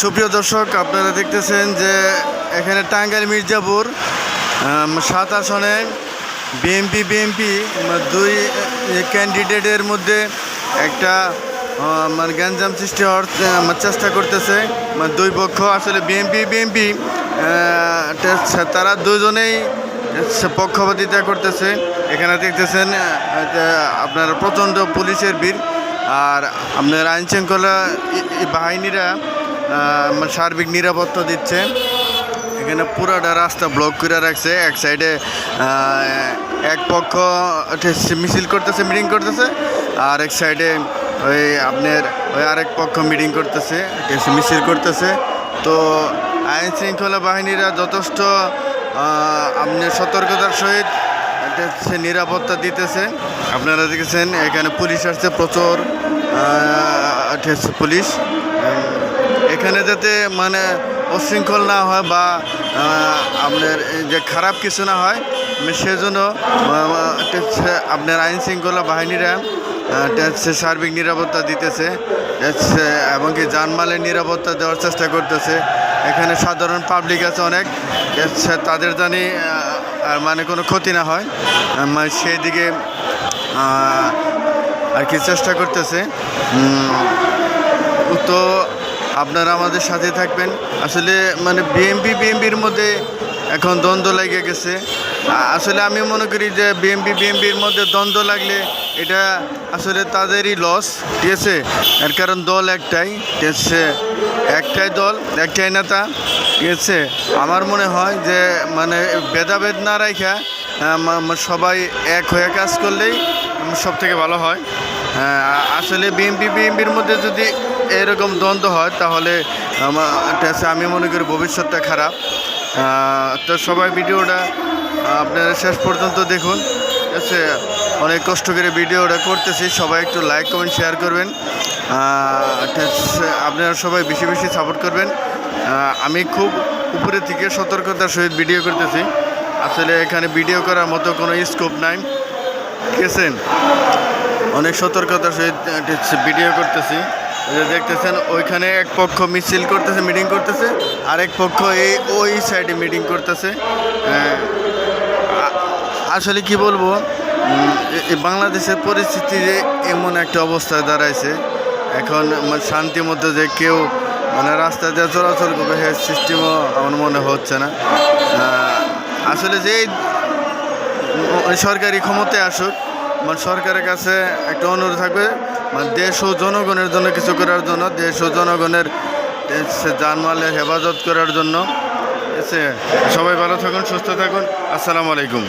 সুপ্রিয় দর্শক, আপনারা দেখতেছেন যে এখানে টাঙ্গাইল মির্জাপুর সাত আসনে বিএমপি বিএমপি দুই ক্যান্ডিডেটের মধ্যে একটা মানে গ্যাঞ্জাম সৃষ্টি হওয়ার চেষ্টা করতেছে। দুই পক্ষ, আসলে বিএমপি বিএমপি তারা দুজনেই পক্ষপাতিতা করতেছে। এখানে দেখতেছেন আপনার প্রচণ্ড পুলিশের ভিড়। আর আপনার আইন শৃঙ্খলা বাহিনীরা মানে সার্বিক নিরাপত্তা দিচ্ছে। এখানে পুরাটা রাস্তা ব্লক করে রাখছে। এক সাইডে এক পক্ষ মিছিল করতেছে মিটিং করতেছে আর এক সাইডে ওই আপনার ওই আরেক পক্ষ মিটিং করতেছে মিছিল করতেছে। তো আইন শৃঙ্খলা বাহিনীরা যথেষ্ট আহ, আপনার সতর্কতার সহিত হচ্ছে নিরাপত্তা দিতেছে। আপনারা দেখেছেন, এখানে পুলিশ আসছে, প্রচুর পুলিশ। এখানে যাতে মানে উশৃঙ্খল না হয় বা আপনার যে খারাপ কিছু না হয় সেজন্য আপনার আইন শৃঙ্খলা বাহিনীরা সার্বিক নিরাপত্তা দিতেছে এবং কি জানমালের নিরাপত্তা দেওয়ার চেষ্টা করতেছে। এখানে সাধারণ পাবলিক আছে অনেক তাদের জানি আর মানে কোনো ক্ষতি না হয়। মানে সেই দিকে আর কি চেষ্টা করতেছে। তো আপনারা আমাদের সাথে থাকবেন। আসলে মানে বিএমপি বিএমপির মধ্যে এখন দ্বন্দ্ব লেগে গেছে। আসলে আমি মনে করি যে বিএমপি বিএমপির মধ্যে দ্বন্দ্ব লাগলে এটা আসলে তাদেরই লস ঠিক আছে? এর কারণ দল একটাই ঠিক আছে? একটাই দল একটাই নেতা ঠিক আছে? আমার মনে হয় যে মানে ভেদাভেদ না রাখা সবাই এক হয়ে কাজ করলেই সব থেকে ভালো হয় হ্যাঁ, আসলে বিএমপি বিএমপির মধ্যে যদি এরকম দ্বন্দ্ব হয়, তাহলে আমার আমি মনে করি ভবিষ্যৎটা খারাপ। তো সবাই ভিডিওটা, আপনারা শেষ পর্যন্ত দেখুন। ঠিক আছে? অনেক কষ্ট করে ভিডিওটা করতেছি। সবাই একটু লাইক কমেন্ট শেয়ার করবেন। আপনারা সবাই বেশি বেশি সাপোর্ট করবেন। আমি খুব উপরে থেকে সতর্কতার সহিত ভিডিও করতেছি। আসলে এখানে ভিডিও করার মতো কোনো স্কোপ নাই। আছে? অনেক সতর্কতার সহিত ভিডিও করতেছি। দেখতেছেন, ওইখানে এক পক্ষ মিছিল করতেছে মিটিং করতেছে, আরেক পক্ষ এই ওই সাইডে মিটিং করতেছে। আসলে কি বলব বাংলাদেশের পরিস্থিতি যে এমন একটা অবস্থায় দাঁড়াইছে, এখন মানে শান্তির মধ্যে যে কেউ মানে রাস্তা দিয়ে চলাচল করবে সে সিস্টেমও আমার মনে হচ্ছে না। আসলে যেই ওই সরকারি ক্ষমতায় আসুক মানে সরকারের কাছে একটা অনুরোধ থাকবে মানে দেশ ও জনগণের জন্য কিছু করার জন্য, দেশ ও জনগণের জানমালে জানমালের হেফাজত করার জন্য। সবাই ভালো থাকুন, সুস্থ থাকুন। আসসালামু আলাইকুম।